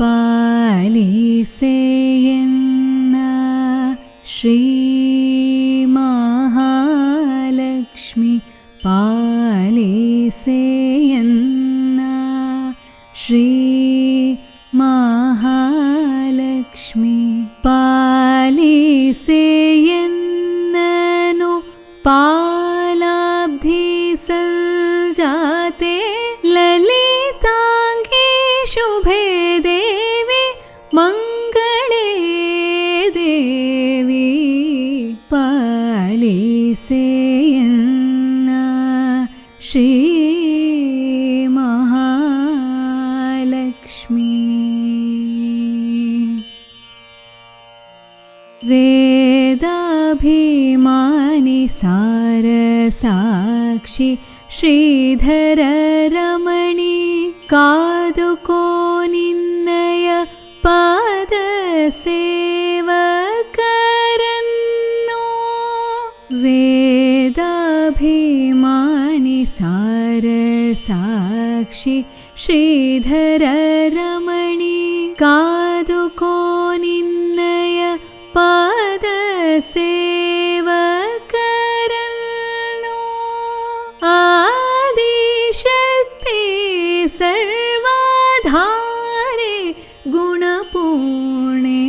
पालिसेयन्न श्रीमहालक्ष्मि पालिसेयन्न Shri Mahalakshmi पालिसेयन्ननु पालाब्धि Sri Mahalakshmi. वेदाभिमानि सारसाक्षि श्रीधररमणि कादुको निन्नय पादसेवकरन्नो वेदाभिमानि सारसाक्षि श्रीधररमणि कादुको निन्नय पादसेवकरन्नो Adishakti सर्वाधारे गुणपूर्णे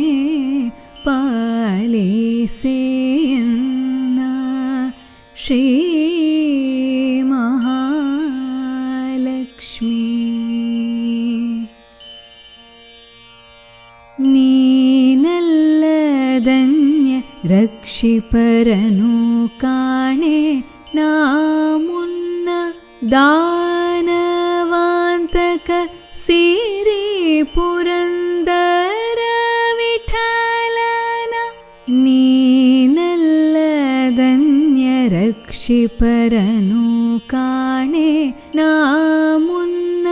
पालिसेयन्ना Sri Mahalakshmi रक्षिपरनुकाणे नामुन्न दानवान्तक Siri पुरन्दरविठलन नीनल्लदन्य नामुन्न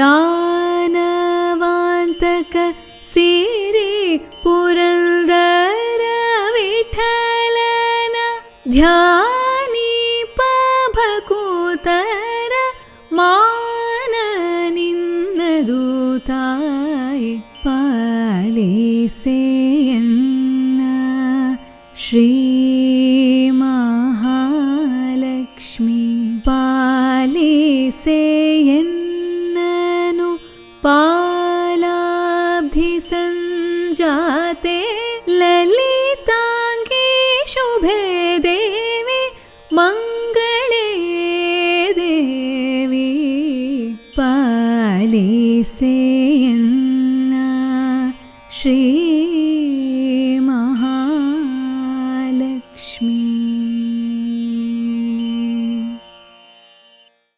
दानवान्तक Siri पुरन् ध्यानिपभकुतरमाननिन्ददूताय पालिसेयन् Sri Mahalakshmi पालिसेयन्नु पालाब्धिसञ्जाते यन् Sri Mahalakshmi